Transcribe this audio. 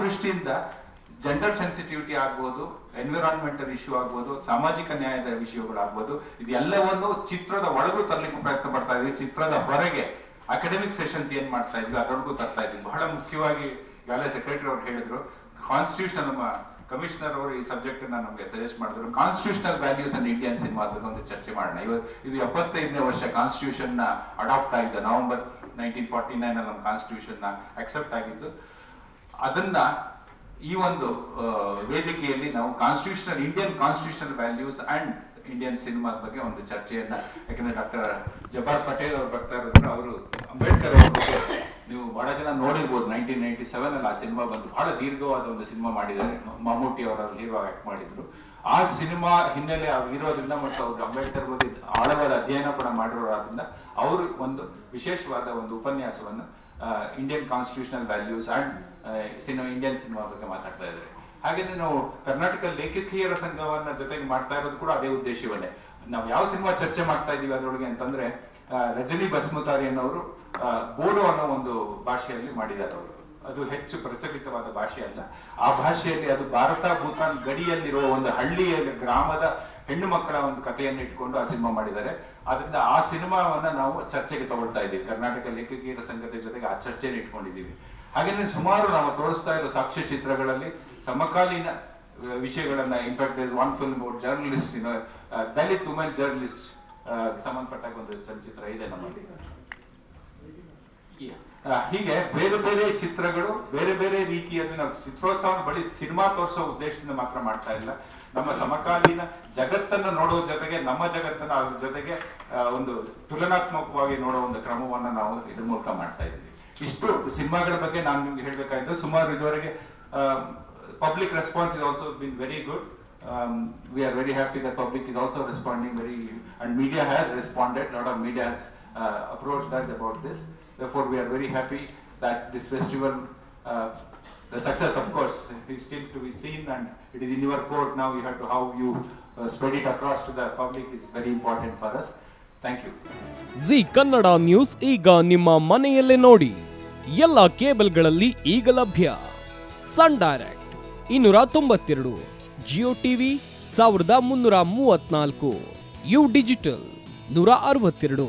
ದೃಷ್ಟಿಯಿಂದ gender sensitivity ಆಗ್ಬೋದು, environmental issue ಆಗ್ಬೋದು, ಸಾಮಾಜಿಕ ನ್ಯಾಯದ ವಿಷಯಗಳಾಗ್ಬೋದು, ಇದೆಲ್ಲವನ್ನು ಚಿತ್ರದ ಒಳಗೂ ತರಲಿಕ್ಕೆ ಪ್ರಯತ್ನ ಪಡ್ತಾ ಇದ್ವಿ ಚಿತ್ರದ ಹೊರಗೆ ಅಕಾಡೆಮಿಕ್ ಸೆಷನ್ಸ್ ಏನ್ ಮಾಡ್ತಾ ಇದ್ವಿ, ಅದರೊಳಗೂ ತರ್ತಾ ಇದ್ವಿ ಬಹಳ ಮುಖ್ಯವಾಗಿ ಈಗಾಗಲೇ ಸೆಕ್ರೆಟರಿ ಅವರು ಹೇಳಿದ್ರು ಕಾನ್ಸ್ಟಿಟ್ಯೂಷನ್ ನಮ್ಮ ಕಮಿಷನರ್ ಅವರು ಈ ಸಬ್ಜೆಕ್ಟ್ ನಮಗೆ ಸಜೆಸ್ಟ್ ಮಾಡಿದ್ರು. Constitutional values and Indian cinema ಒಂದು ಚರ್ಚೆ ಮಾಡೋಣ. ಇವತ್ತು ಇದು ಎಪ್ಪತ್ತೈದನೇ ವರ್ಷ ಕಾನ್ಸ್ಟಿಟ್ಯೂಷನ್ನ ಅಡಾಪ್ಟ್ ಆಗಿದ್ದ ನವೆಂಬರ್ ನೈನ್ಟೀನ್ ಫಾರ್ಟಿ ನೈನ್ ನಮ್ಮ ಕಾನ್ಸ್ಟಿಟ್ಯೂಷನ್ನ ಅಕ್ಸೆಪ್ಟ್ ಆಗಿದ್ದು ಅದನ್ನ ಈ ಒಂದು ವೇದಿಕೆಯಲ್ಲಿ ನಾವು constitutional Indian constitutional values and Indian ಸಿನಿಮಾದ ಬಗ್ಗೆ ಒಂದು ಚರ್ಚೆಯನ್ನ, ಯಾಕಂದ್ರೆ ಡಾಕ್ಟರ್ ಜಬ್ಬಾರ್ ಪಟೇಲ್ ಅವರು ಬರ್ತಾ ಇರೋದ್ರು ಅವರು ಅಂಬೇಡ್ಕರ್ ಅವ್ರ ಬಗ್ಗೆ ನೀವು ಬಹಳ ಜನ ನೋಡಿರ್ಬೋದು ನೈನ್ಟೀನ್ ನೈನ್ಟಿ ಸೆವೆನ್ ಅಲ್ಲಿ ಆ ಸಿನಿಮಾ ಬಂದು ಬಹಳ ದೀರ್ಘವಾದ ಒಂದು ಸಿನಿಮಾ ಮಾಡಿದ್ದಾರೆ. ಮಮ್ಮೂಟಿ ಅವರ ಹೀರೋ ಆಕ್ಟ್ ಮಾಡಿದ್ರು. ಆ ಸಿನಿಮಾ ಹಿನ್ನೆಲೆ ಇರೋದ್ರಿಂದ ಮತ್ತು ಅವ್ರು ಅಂಬೇಡ್ಕರ್ ಬಗ್ಗೆ ಆಳವಾದ ಅಧ್ಯಯನ ಕೂಡ ಮಾಡಿರೋದ್ರಿಂದ ಅವರು ಒಂದು ವಿಶೇಷವಾದ ಒಂದು ಉಪನ್ಯಾಸವನ್ನು Indian constitutional values and cinema Indian cinema ಬಗ್ಗೆ ಮಾತಾಡ್ತಾ ಇದ್ದಾರೆ. ಹಾಗೇನೆ ನಾವು ಕರ್ನಾಟಕ ಲೇಖಕಿಯರ ಸಂಘವನ್ನ ಜೊತೆಗೆ ಮಾಡ್ತಾ ಇರೋದು ಕೂಡ ಅದೇ ಉದ್ದೇಶವನ್ನೇ. ನಾವು ಯಾವ ಸಿನಿಮಾ ಚರ್ಚೆ ಮಾಡ್ತಾ ಇದೀವಿ ಅದರೊಳಗೆ ಅಂತಂದ್ರೆ ರಜನಿ ಬಸ್ಮುತಾರಿ ಅನ್ನೋರು ಬೋಡೋ ಅನ್ನೋ ಒಂದು ಭಾಷೆಯಲ್ಲಿ ಮಾಡಿದ್ದಾರೆ ಅವರು. ಅದು ಹೆಚ್ಚು ಪ್ರಚಲಿತವಾದ ಭಾಷೆ ಅಲ್ಲ. ಆ ಭಾಷೆಯಲ್ಲಿ ಅದು ಭಾರತ ಭೂತಾನ್ ಗಡಿಯಲ್ಲಿರುವ ಒಂದು ಹಳ್ಳಿಯ ಗ್ರಾಮದ ಹೆಣ್ಣು ಮಕ್ಕಳ ಒಂದು ಕಥೆಯನ್ನು ಇಟ್ಕೊಂಡು ಆ ಸಿನಿಮಾ ಮಾಡಿದ್ದಾರೆ. ಅದರಿಂದ ಆ ಸಿನಿಮಾವನ್ನ ನಾವು ಚರ್ಚೆಗೆ ತಗೊಳ್ತಾ ಇದ್ದೀವಿ. ಕರ್ನಾಟಕ ಲೇಖಕೀಯ ಸಂಘದ ಜೊತೆಗೆ ಆ ಚರ್ಚೆಯನ್ನು ಇಟ್ಕೊಂಡಿದ್ದೀವಿ. ಹಾಗೇನೆ ಸುಮಾರು ನಾವು ತೋರಿಸ್ತಾ ಇರೋ ಸಾಕ್ಷ್ಯ ಚಿತ್ರಗಳಲ್ಲಿ ಸಮಕಾಲೀನ ವಿಷಯಗಳನ್ನ in fact one film journalist Dalit women journalist ಸಂಬಂಧಪಟ್ಟ ಒಂದು ಚಲಚಿತ್ರ ಇದೆ ನಮ್ಮಲ್ಲಿ. ಹೀಗೆ ಬೇರೆ ಬೇರೆ ಚಿತ್ರಗಳು, ಬೇರೆ ಬೇರೆ ರೀತಿಯಲ್ಲಿ ನಾವು ಚಿತ್ರೋತ್ಸವ ಬಳಿ ಸಿನಿಮಾ ತೋರಿಸೋ ಉದ್ದೇಶದಿಂದ ಮಾತ್ರ ಮಾಡ್ತಾ ಇಲ್ಲ. ನಮ್ಮ ಸಮಕಾಲೀನ ಜಗತ್ತನ್ನು ನೋಡೋ ಜೊತೆಗೆ, ನಮ್ಮ ಜಗತ್ತನ್ನ ಅದ್ರ ಜೊತೆಗೆ ಒಂದು ತುಲನಾತ್ಮಕವಾಗಿ ನೋಡೋ ಒಂದು ಕ್ರಮವನ್ನ ನಾವು ಇದ್ರ ಮೂಲಕ ಮಾಡ್ತಾ ಇದ್ದೀವಿ. ಇಷ್ಟು ಸಿನಿಮಾಗಳ ಬಗ್ಗೆ ನಾನು ನಿಮ್ಗೆ ಹೇಳ್ಬೇಕಾಯ್ತು. ಸುಮಾರು ಇದುವರೆಗೆ public response is also been very good we are very happy the public is also responding very and media has responded lot of media has approach us about this. Therefore, we are very happy that this festival, uh, the success, of course, is still to be seen, and it is in your court now. You have to how you uh, spread it across to the public is very important for us. Thank you. Zee Kannada news ಈಗ ನಿಮ್ಮ ಮನೆಯಲ್ಲೇ ನೋಡಿ ಎಲ್ಲ ಕೇಬಲ್ಗಳಲ್ಲಿ ಈಗ ಲಭ್ಯ ಸನ್ direct ಇನ್ನೂರ ತೊಂಬತ್ತೆರಡು ಜಿಯೋ ಟಿವಿ ಸಾವಿರದ ಮುನ್ನೂರ ಮೂವತ್ನಾಲ್ಕು ಯು ಡಿಜಿಟಲ್ ನೂರ ಅರವತ್ತೆರಡು